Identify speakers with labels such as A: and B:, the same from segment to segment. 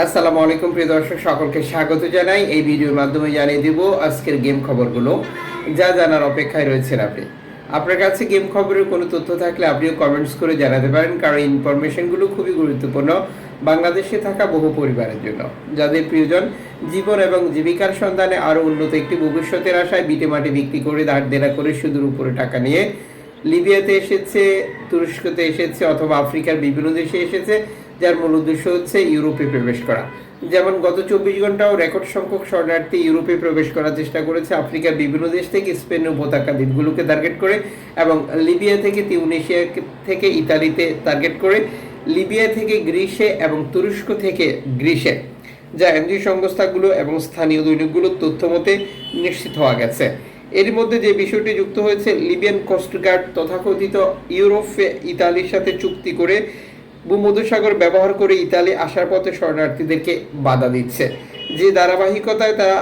A: আসসালামু আলাইকুম, প্রিয় দর্শক, সকলকে স্বাগত জানাই। এই ভিডিওর মাধ্যমে জানিয়ে দিব আজকের গেম খবরগুলো। যা জানার অপেক্ষায় রয়েছেন আপনি। আপনার কাছে গেম খবরের কোনো তথ্য থাকলে আপনিও কমেন্টস করে জানাতে পারেন, কারণ ইনফরমেশনগুলো খুবই গুরুত্বপূর্ণ বাংলাদেশে থাকা বহু পরিবারের জন্য। যাদের প্রিয়জন জীবন এবং জীবিকার সন্ধানে আরও উন্নত একটি ভবিষ্যতের আশায় বিটে মাটি বিক্রি করে ধার দেনা করে সুদূর উপরে টাকা নিয়ে লিবিয়াতে এসেছে, তুরস্কতে এসেছে অথবা আফ্রিকার বিভিন্ন দেশে এসেছে। যার মূল উদ্দেশ্য হচ্ছে ইউরোপে প্রবেশ করা। যেমন গত চব্বিশ ঘন্টাও রেকর্ড সংখ্যক শরণার্থী ইউরোপে প্রবেশ করার চেষ্টা করেছে আফ্রিকার বিভিন্ন দেশ থেকে, স্পেন উপত্যকা দ্বীপগুলোকে টার্গেট করে এবং লিবিয়া থেকে তিউনেশিয়া থেকে ইতালিতে টার্গেট করে, লিবিয়া থেকে গ্রিসে এবং তুরস্ক থেকে গ্রিসে। যা এনজিও সংস্থাগুলো এবং স্থানীয় দৈনিকগুলোর তথ্য মতে নিশ্চিত হওয়া গেছে। এর মধ্যে যে বিষয়টি যুক্ত হয়েছে, লিবিয়ান কোস্টগার্ড তথাকথিত ইউরোপে ইতালির সাথে চুক্তি করে ভূমধ্যসাগর ব্যবহার করে ইতালি আসার পথে শরণার্থীদেরকে বাধা দিচ্ছে। যে ধারাবাহিকতায় তারা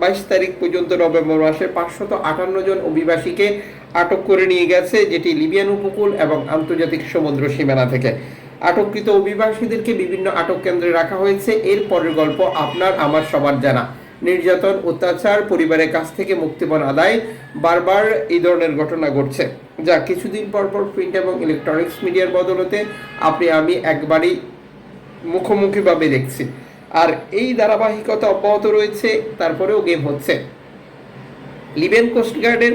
A: বাইশ তারিখ পর্যন্ত নভেম্বর মাসে পাঁচশত আটান্ন জন অভিবাসীকে আটক করে নিয়ে গেছে, যেটি লিবিয়ান উপকূল এবং আন্তর্জাতিক সমুদ্র সীমানা থেকে। আটককৃত অভিবাসীদেরকে বিভিন্ন আটক কেন্দ্রে রাখা হয়েছে। এর পরের গল্প আপনার, আমার, সবার জানা। নির্যাতন, অত্যাচার, পরিবারের কাছ থেকে মুক্তিপণ আদায়, বারবার এই ধরনের ঘটনা ঘটছে। যা কিছুদিন পর পর প্রিন্ট এবং ইলেকট্রনিক্স মিডিয়ার বদলতে আপনি, আমি একবারই মুখোমুখিভাবে দেখছি। আর এই ধারাবাহিকতা অব্যাহত রয়েছে, তারপরেও গেম হচ্ছে। লিবিয়ান কোস্টগার্ডের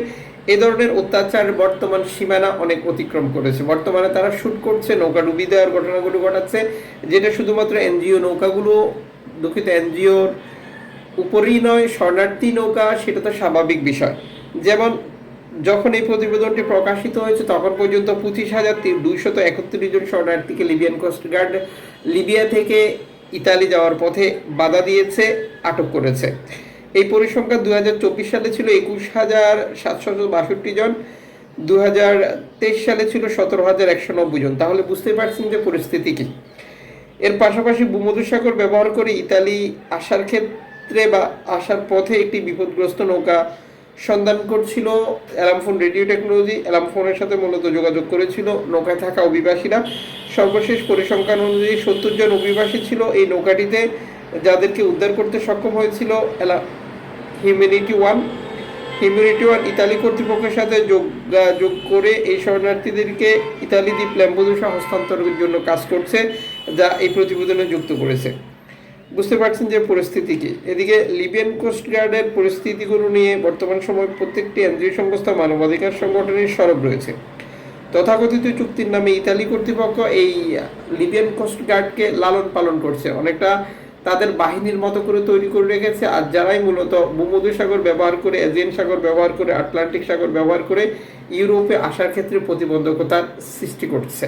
A: এ ধরনের অত্যাচার বর্তমান সীমানা অনেক অতিক্রম করেছে। বর্তমানে তারা শুট করছে, নৌকা ডুবি দেওয়ার ঘটনাগুলো ঘটাচ্ছে, যেটা শুধুমাত্র এনজিও নৌকাগুলো, দুঃখিত, এনজিওর উপরেই নয় শরণার্থী নৌকা, সেটা তো স্বাভাবিক বিষয়। যেমন, যখন এই প্রতিবেদনটি প্রকাশিত হয়েছে, তখন পর্যন্ত পঁচিশ হাজার দুইশত একত্রিশ জন শরণার্থীকে লিবিয়ান কোস্টগার্ড লিবিয়া থেকে ইতালি যাওয়ার পথে বাধা দিয়েছে, আটক করেছে। এই পরিসংখ্যান দু হাজার চব্বিশ সালে ছিল একুশ হাজার সাতশত বাষট্টি জন দু হাজার তেইশ সালে ছিল সতেরো হাজার একশো নব্বই জন। তাহলে বুঝতে পারছেন যে পরিস্থিতি কী। এর পাশাপাশি ভূমধ্যসাগর ব্যবহার করে ইতালি আসার ক্ষেত্রে বা আসার পথে একটি বিপদগ্রস্ত নৌকা সন্ধান করছিল অ্যালামফোন রেডিও টেকনোলজি। অ্যালামফোনের সাথে মূলত যোগাযোগ করেছিল নৌকায় থাকা অভিবাসীরা। সর্বশেষ পরিসংখ্যান অনুযায়ী সত্তর জন অভিবাসী ছিল এই নৌকাটিতে, যাদেরকে উদ্ধার করতে সক্ষম হয়েছিল humanity one. Humanity one Italy কর্তৃপক্ষের সাথে যোগাযোগ করে এই শরণার্থীদেরকে ইতালি দ্বীপ ল্যাম্বুদুসা হস্তান্তরের জন্য কাজ করছে, যা এই প্রতিবেদনে যুক্ত করেছে। বুঝতে পারছেন যে পরিস্থিতি কি? এদিকে লিবিয়ান কোস্টগার্ডের পরিস্থিতিগুলো নিয়ে বর্তমান সময় প্রত্যেকটি এনজিও সংস্থা মানবাধিকার সংগঠনের সরব রয়েছে। তথাকথিত চুক্তির নামে ইতালি কর্তৃপক্ষ এই লিবিয়ান কোস্টগার্ডকে লালন পালন করছে। অনেকটা তাদের বাহিনীর মতো করে তৈরি করে রেখেছে, আর যারাই মূলত ভূমধ্য সাগর ব্যবহার করে, এজিয়ান সাগর ব্যবহার করে, আটলান্টিক সাগর ব্যবহার করে, ইউরোপে আসার ক্ষেত্রে প্রতিবন্ধকতার সৃষ্টি করছে।